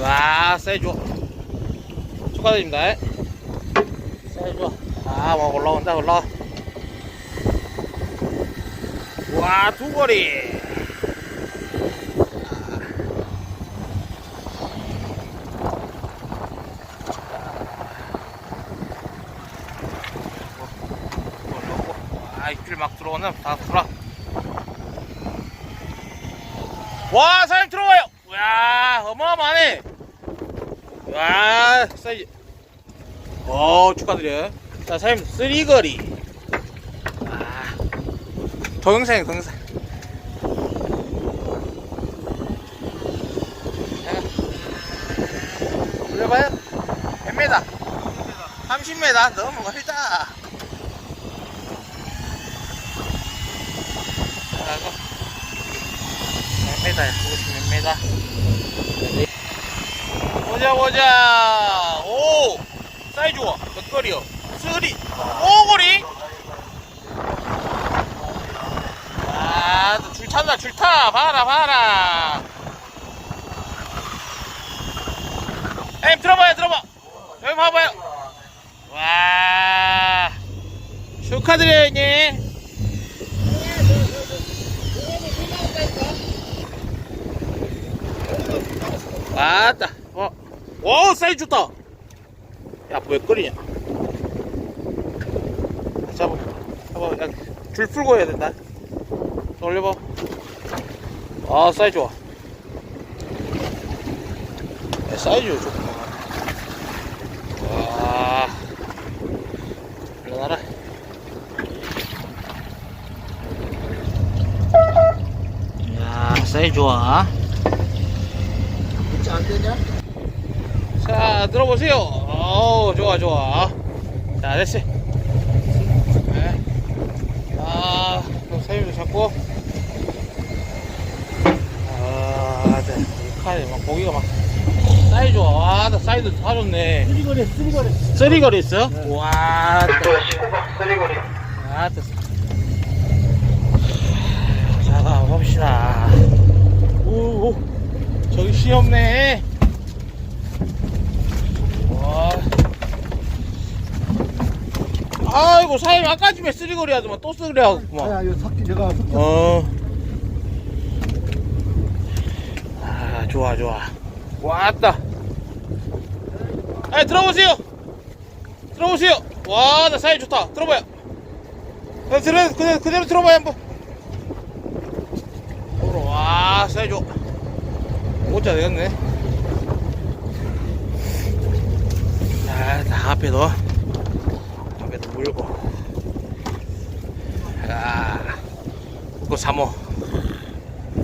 와, 좋아. 축하드립니다. 좋아. 아, 막 올라온다, 올라와. 와, 두 거리. 아, 입질 막 들어오면 다 풀어. 와, 사장님 들어와요. 와, 어마어마하네. 와, 사이즈. 오, 축하드려요. 자, 사장님, 쓰리거리. 아, 동영상이에요, 동영상. 자, 올려봐요. 몇 메다? 30m 너무 멀다. 몇 메다야? 그것이 몇 메다? 보자 보자. 오 사이즈 좋아. 몇 거리요? 쓰리 오거리. 아줄 탄다 줄 타. 봐라 봐라. 엠 들어봐요 들어봐. 여기 봐봐요. 와 축하드려요 형님. 왔다. 어. 오, 사이즈 좋다. 야, 왜 끓이냐? 잡아. 잡아. 야, 줄 풀고 해야 된다. 더 올려봐. 아, 사이즈 좋아. 야, 사이즈 좋구나. 와. 일어나라. 야, 사이즈 좋아. 진짜 안 되냐? 자, 들어보세요. 어우, 좋아, 좋아. 자, 됐어. 네. 아, 그럼 사유도 잡고. 아, 네. 이 칼에 막 고기가 막. 사이 좋아. 와, 나 사이즈 다 좋네. 쓰리거리 쓰리거리 쓰리거리 있어? 네. 와, 또 시구박 쓰리거리 아, 됐어. 자, 가봅시다. 오, 오. 저기 시 없네. 와. 아이고, 사장님, 아까 집에 쓰리거리 하더만 또 쓰리거리 하고만. 아야 이거 섞기 내가 섞기 어. 아, 좋아, 좋아. 왔다. 아, 들어보세요. 들어보세요. 와, 나 사이 좋다. 들어봐요. 어, 들어, 그대로, 그대로 들어봐요, 한번. 들어, 와, 사이 좋아. 못자 되겠네. 자, 다 앞에 넣어. 앞에 도 물고. 아, 그거 3호.